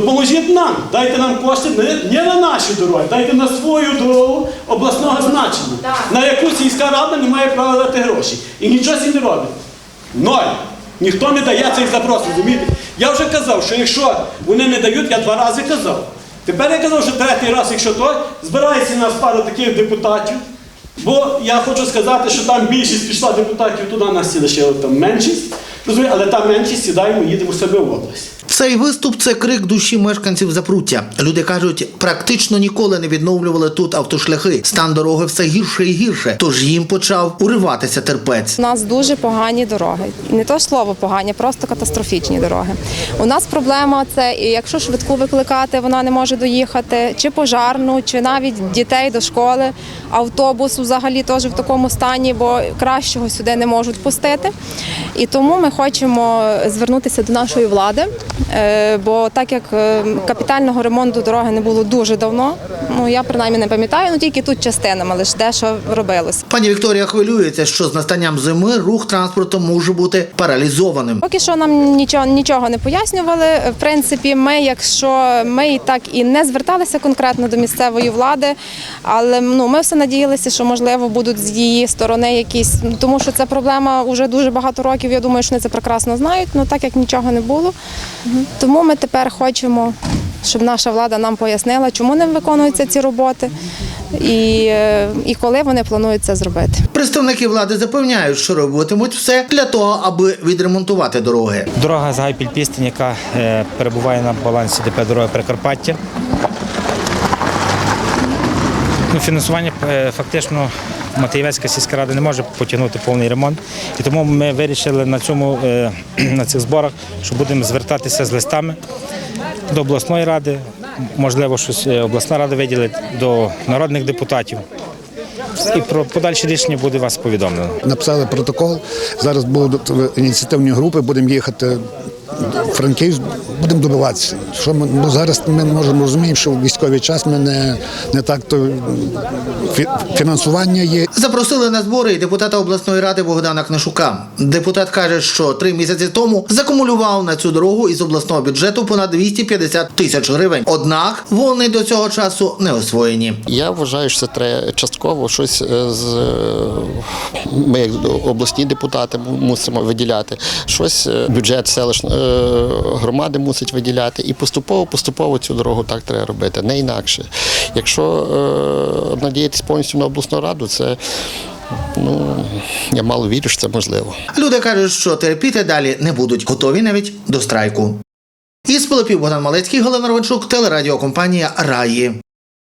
Допоможіть нам, дайте нам кошти не, не на наші дороги, дайте на свою дорогу обласного значення, на яку сільська рада не має права дати гроші. І нічого сі не робить. Ноль. Ніхто не дає цих запрос, розумієте? Я вже казав, що якщо вони не дають, я два рази казав. Тепер я казав, що третій раз, якщо то, збирається нас пару таких депутатів. Бо я хочу сказати, що там більшість пішла депутатів туди, нас всі лише там меншість. Розумієте? Але та меншість сідаємо, їдемо в себе в область. Цей виступ це крик душі мешканців Запруття. Люди кажуть, практично ніколи не відновлювали тут автошляхи. Стан дороги все гірше і гірше. Тож їм почав уриватися терпець. У нас дуже погані дороги. Не то слово погані, просто катастрофічні дороги. У нас проблема це, і якщо швидку викликати, вона не може доїхати, чи пожарну, чи навіть дітей до школи. Автобус взагалі теж в такому стані, бо кращого сюди не можуть пустити. І тому ми хочемо звернутися до нашої влади, бо так як е, капітального ремонту дороги не було дуже давно, ну я принаймні не пам'ятаю, ну тільки тут частинами, лише дещо робилось. Пані Вікторія хвилюється, що з настанням зими рух транспорту може бути паралізованим. Поки що нам нічого нічого не пояснювали. В принципі, ми, якщо ми і так і не зверталися конкретно до місцевої влади, але ну ми все надіялися, що можливо будуть з її сторони якісь, ну, тому що це проблема вже дуже багато років. Я думаю, що вони це прекрасно знають. Ну так як нічого не було. Тому ми тепер хочемо, щоб наша влада нам пояснила, чому не виконуються ці роботи і, і коли вони планують це зробити. Представники влади запевняють, що робитимуть все для того, аби відремонтувати дороги. Дорога з Гайпіль-Пістень, яка е, перебуває на балансі ДП дороги Прикарпаття. Ну, фінансування е, фактично Матеєвецька сільська рада не може потягнути повний ремонт. І тому ми вирішили на, цьому, е, на цих зборах, що будемо звертатися з листами до обласної ради, можливо, щось е, обласна рада виділить до народних депутатів. І про подальші рішення буде вас повідомлено. написали протокол. Зараз будуть ініціативні групи, будемо їхати Франківськ, будемо добиватися. Що ми, бо зараз ми можемо розуміємо, що в військовий час ми не, не так то фі- фінансування є. Запросили на збори і депутата обласної ради Богдана Книшука. Депутат каже, що три місяці тому закумулював на цю дорогу із обласного бюджету понад 250 тисяч гривень. Однак вони до цього часу не освоєні. Я вважаю, що це треба частково щось е, з е, ми, як обласні депутати, мусимо виділяти. Щось е, бюджет селищної е, громади мусить виділяти. І поступово, поступово цю дорогу так треба робити, не інакше. Якщо е, надіятися повністю на обласну раду, це ну я мало вірю, що це можливо. Люди кажуть, що терпіти далі не будуть, готові навіть до страйку. Із Пилипів Богдан Малецький, Галина Ровенчук, телерадіокомпанія Раї.